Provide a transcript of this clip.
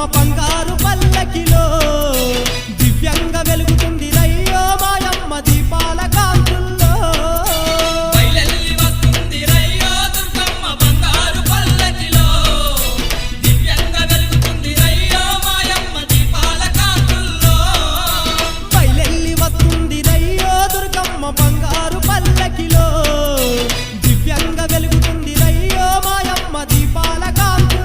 తమ బంగారు పల్లకిలో దివ్యంగ వెలుగుతుంది రయ్యో మాయమ్మ దీపాల కాంతుల్లో. బయలెల్లి వస్తుంది రయ్యో దుర్గమ్మ బంగారు పల్లకిలో. దివ్యంగ వెలుగుతుంది రయ్యో మాయమ్మ దీపాల కాంతుల్లో.